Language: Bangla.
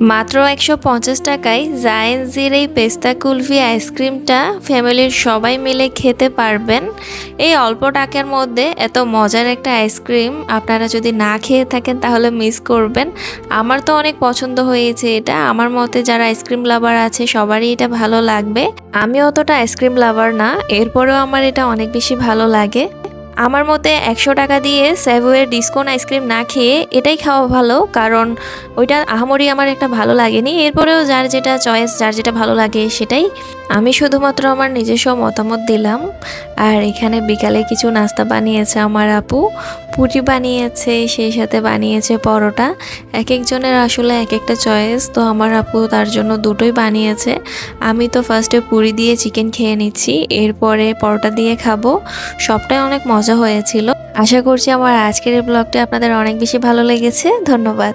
মাত্র একশো পঞ্চাশ টাকায় জায়েন্সির এই পেস্তা কুলফি আইসক্রিমটা ফ্যামিলির সবাই মিলে খেতে পারবেন। এই অল্প টাকার মধ্যে এত মজার একটা আইসক্রিম আপনারা যদি না খেয়ে থাকেন তাহলে মিস করবেন। আমার তো অনেক পছন্দ হয়েছে এটা। আমার মতে যারা আইসক্রিম লাভার আছে সবারই এটা ভালো লাগবে। আমি অতটা আইসক্রিম লাভার না, এরপরেও আমার এটা অনেক বেশি ভালো লাগে। আমার মতে একশো টাকা দিয়ে সেভওয়ের ডিসকাউন্ট আইসক্রিম না খেয়ে এটাই খাওয়া ভালো, কারণ ওইটা আহামরি আমার একটা ভালো লাগেনি। এরপরেও যার যেটা চয়েস যার যেটা ভালো লাগে সেটাই। আমি শুধুমাত্র আমার নিজস্ব মতামত দিলাম। আর এখানে বিকালে কিছু নাস্তা বানিয়েছে আমার আপু। পুরি বানিয়েছে, সেই সাথে বানিয়েছে পরোটা। এক একজনের আসলে এক একটা চয়েস তো আমার আপু তার জন্য দুটোই বানিয়েছে। আমি তো ফার্স্টে পুরি দিয়ে চিকেন খেয়ে নিচ্ছি, এরপরে পরোটা দিয়ে খাব। সবটাই অনেক মজা হয়েছিল। আশা করছি আমার আজকের এই ব্লগটা আপনাদের অনেক বেশি ভালো লেগেছে। ধন্যবাদ।